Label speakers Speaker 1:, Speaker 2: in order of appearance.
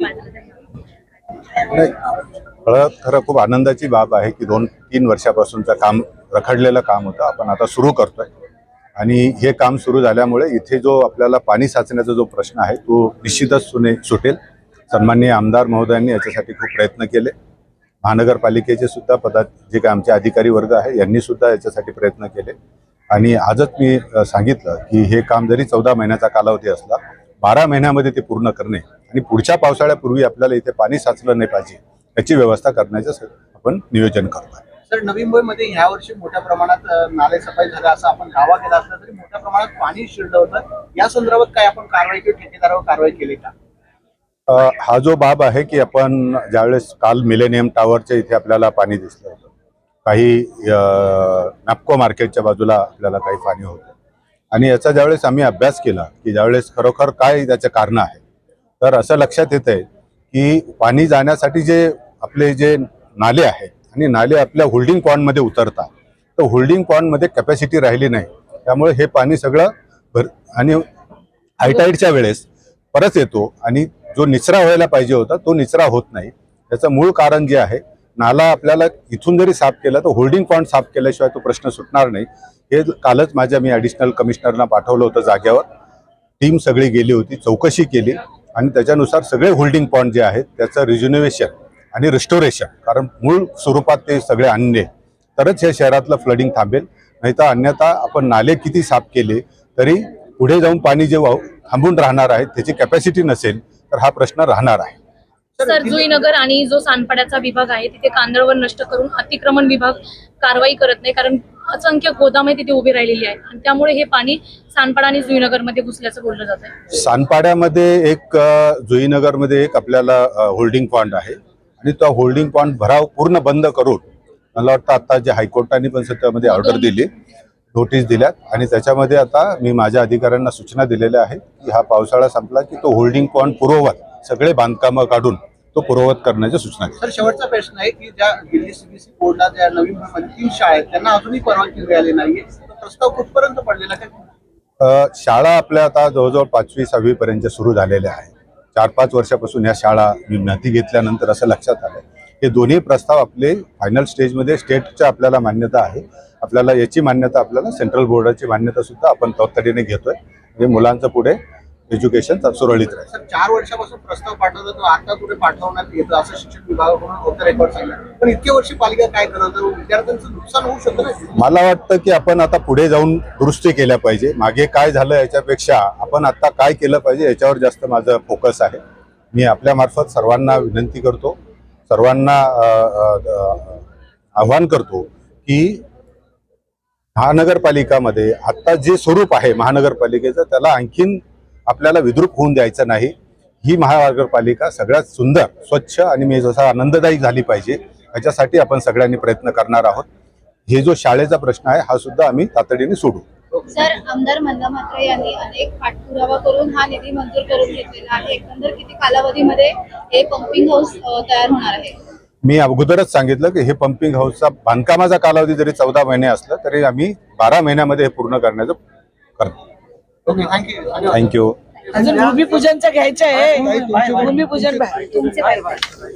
Speaker 1: नाही खरं खरं खूप आनंदाची बाब आहे की दोन तीन वर्षापासूनचं काम रखडलेलं काम होतं. आपण आता सुरू करतोय. आणि हे काम सुरू झाल्यामुळे इथे जो आपल्याला पाणी साचण्याचा जो प्रश्न आहे तो निश्चितच सुने सुटेल. सन्माननीय आमदार महोदयांनी याच्यासाठी खूप प्रयत्न केले. महानगरपालिकेचे सुद्धा पदा जे काय आमचे अधिकारी वर्ग आहे यांनी सुद्धा याच्यासाठी प्रयत्न केले. आणि आजच मी सांगितलं की हे काम जरी चौदा महिन्याचा कालावधी असला बारा महिन्यामध्ये ते पूर्ण करणे आणि पुढच्या पावसाळ्यापूर्वी आपल्याला इथे पाणी साचलं नाही पाहिजे याची व्यवस्था करण्याचं आपण नियोजन करतो.
Speaker 2: सर नवी मुंबईमध्ये ह्या वर्षी मोठ्या प्रमाणात नाले सफाई झाला असं आपण दावा केला असला तरी मोठ्या प्रमाणात पाणी शिरलं होतं. या संदर्भात काय आपण कारवाई किंवा ठेकेदारावर कारवाई केली का?
Speaker 1: हा जो बाब आहे की आपण ज्यावेळेस काल मिलेनियम टॉवरच्या इथे आपल्याला पाणी दिसलं होतं काही नॅपको मार्केटच्या बाजूला आपल्याला काही पाणी होतं. आणि याचा ज्यावेळेस आम्ही अभ्यास केला की ज्यावेळेस खरोखर काय त्याचं कारण आहे तर असं लक्षात येत आहे की पाणी जाण्यासाठी जे आपले जे नाले आहेत आणि नाले आपल्या होल्डिंग पॉईंटमध्ये उतरतात तर होल्डिंग पॉईंटमध्ये कॅपॅसिटी राहिली नाही. त्यामुळे हे पाणी सगळं भर आणि हायटाईडच्या वेळेस परत येतो आणि जो निचरा व्हायला पाहिजे होता तो निचरा होत नाही. त्याचं मूळ कारण जे आहे नाला आपल्याला इथून जरी साफ केला तर होल्डिंग पॉईंट साफ केल्याशिवाय तो प्रश्न सुटणार नाही. हे कालच माझ्या मी ॲडिशनल कमिशनरना पाठवलं होतं जाग्यावर टीम सगळी गेली होती चौकशी केली. आणि त्याच्यानुसार सगळे होल्डिंग पॉईंट जे आहेत त्याचं रिज्युनेशन आणि रिस्टोरेशन कारण मूळ स्वरूपात ते सगळे आणले तरच या शहरातलं फ्लडिंग थांबेल. नाहीतर अन्यथा आपण नाले किती साफ केले तरी पुढे जाऊन पाणी जे वाहू- थांबून राहणार आहे त्याची कॅपॅसिटी नसेल तर हा प्रश्न राहणार आहे.
Speaker 3: सर जुईनगर आणि जो सानपाड्याचा विभाग आहे तिथे कांदळवन नष्ट करून अतिक्रमण विभाग कारवाई करत नाही कारण असंख्य गोदामे तिथे उभी राहिलेली आहेत. आणि त्यामुळे हे पाणी सानपाडा आणि जुईनगरमध्ये घुसल्याचं बोललं जात आहे.
Speaker 1: सानपाड्यामध्ये एक जुईनगरमध्ये एक आपल्याला होल्डिंग पॉईंट आहे. आणि तो होल्डिंग पॉईंट भराव पूर्ण बंद करून मला वाटतं आता जे हायकोर्टाने पण त्यामध्ये ऑर्डर दिली नोटीस दिल्यात. आणि त्याच्यामध्ये आता मी माझ्या अधिकाऱ्यांना सूचना दिलेल्या आहेत की हा पावसाळा संपला की तो होल्डिंग पॉईंट पूर्ववत सगळे बांधकामं काढून तो पूर्ववत करण्याच्या सूचना
Speaker 2: सर शेवटचा प्रश्न आहे की ज्या दिल्ली सीबीसी बोर्डला ज्या नवी मुंबईमध्ये तीन शाळा आहेत त्यांना अजूनही परवानगी मिळाली नाहीये. तो प्रस्ताव कुठपर्यंत पडलेला काय
Speaker 1: शाळा आपल्या आता जवळजवळ पाचवी सहावी पर्यंत सुरू झालेल्या आहेत. चार पाच वर्षापासून या शाळा मी माहिती घेतल्यानंतर असं लक्षात आलं हे दोन्ही प्रस्ताव आपले फायनल स्टेजमध्ये स्टेटच्या आपल्याला मान्यता आहे. आपल्याला याची मान्यता आपल्याला सेंट्रल बोर्डाची मान्यता सुद्धा आपण तातडीने घेतोय. म्हणजे मुलांचं पुढे एज्युकेशन सुरळीत राहील.
Speaker 2: चार वर्षापासून प्रस्ताव पाठवला तो आता कुठे पाठवण्यात येतो? असं शिक्षण विभागाकडून होतं रेकॉर्ड सांगितलं पण इतके वर्षी पालिका काय करत विद्यार्थ्यांचं नुकसान होऊ शकतं ना?
Speaker 1: मला वाटतं की आपण आता पुढे जाऊन दुरुस्ती केल्या पाहिजे. मागे काय झालं याच्यापेक्षा आपण आता काय केलं पाहिजे याच्यावर जास्त माझं फोकस आहे. मी आपल्यामार्फत सर्वांना विनंती करतो सर्वांना आव्हान करतो की महानगरपालिकामध्ये आत्ता जे स्वरूप आहे महानगरपालिकेचं त्याला आणखीन आपल्याला विद्रूप होऊन द्यायचं नाही. ही महानगरपालिका सगळ्यात सुंदर स्वच्छ आणि मी जसा आनंददायी झाली पाहिजे याच्यासाठी आपण सगळ्यांनी प्रयत्न करणार आहोत. हे जो शाळेचा प्रश्न आहे हा सुद्धा आम्ही तातडीने सोडू.
Speaker 4: सर आमदार मंदा म्हात्रे यांनी अनेक पाठपुरावा करून हा निधी मंजूर करून घेतलेला आहे. एकंदर किती कालावधीमध्ये हे पंपिंग हाऊस तयार होणार आहे?
Speaker 1: मी अगोदरच सांगितलं की हे पंपिंग हाऊसचा बांधकामाचा कालावधी जरी चौदा महिने असला तरी आम्ही बारा महिन्यामध्ये हे पूर्ण करण्याचं करतो
Speaker 2: थँक्यू
Speaker 1: थँक्यू
Speaker 5: अजून भूमिपूजनचं घ्यायचं आहे. भूमिपूजन
Speaker 3: तुमचे